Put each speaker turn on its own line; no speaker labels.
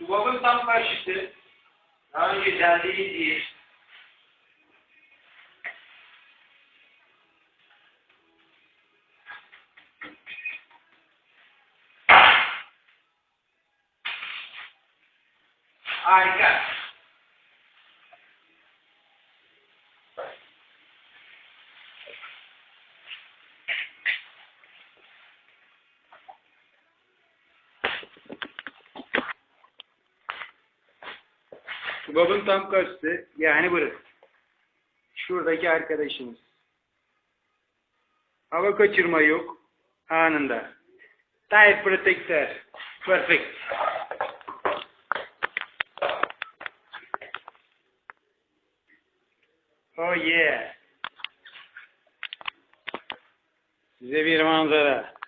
Babın tam karşısı. Daha önce geldiğiniz yer. Harika. Babın tam karşısı yani burası. Şuradaki arkadaşımız. Hava kaçırma yok. Anında. Tire protector. Perfect. Oh yeah. Size bir manzara.